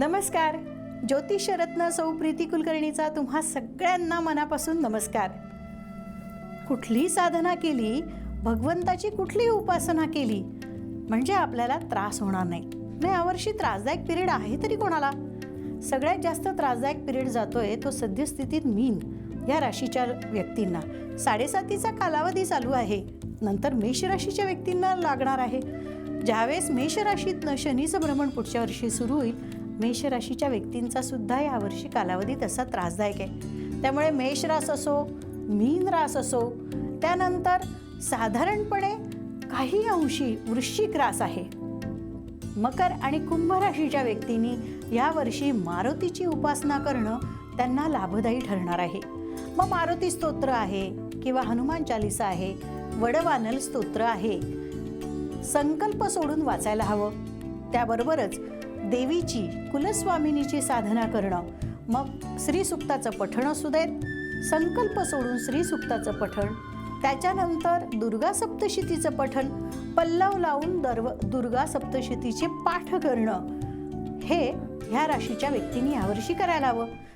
नमस्कार. ज्योतिषरत्न सौ प्रीती कुलकर्णीचा तुम्हा सगळ्यांना मनापासून नमस्कार. कुठली साधना केली भगवंताची कुठली उपासना केली म्हणजे आपल्याला त्रास होणार नाही. नाही यावर्षी त्रासदायक पिरियड आहे तरी कोणाला? सगळ्यात जास्त त्रासदायक पिरियड जातोय तो सद्यस्थितीत मीन या राशीच्या व्यक्तींना. साडेसातीचा कालावधी चालू आहे. नंतर मेष राशीच्या व्यक्तींना लागणार आहे. ज्यावेळेस मेष राशीतनं शनीचं भ्रमण पुढच्या वर्षी सुरू होईल मेष राशीच्या व्यक्तींचा सुद्धा यावर्षी कालावधी तसा त्रासदायक आहे. त्यामुळे मेष रास असो मीन रास असो त्यानंतर साधारणपणे काही अंशी वृश्चिक रास आहे. मकर आणि कुंभ राशीच्या व्यक्तींनी यावर्षी मारुतीची उपासना करणं त्यांना लाभदायी ठरणार आहे. मग मारुती स्तोत्र आहे किंवा हनुमान चालिसा आहे वडवानल स्तोत्र आहे. संकल्प सोडून वाचायला हवं. त्याबरोबरच देवीची कुलस्वामिनीची साधना करणं. मग श्रीसुक्ताचं पठण असू देत संकल्प सोडून श्रीसुक्ताचं पठण. त्याच्यानंतर दुर्गा सप्तशतीचं पठण पल्लव लावून दर्व दुर्गा सप्तशतीचे पाठ करणं. हे ह्या राशीच्या व्यक्तींनी यावर्षी करायला हवं.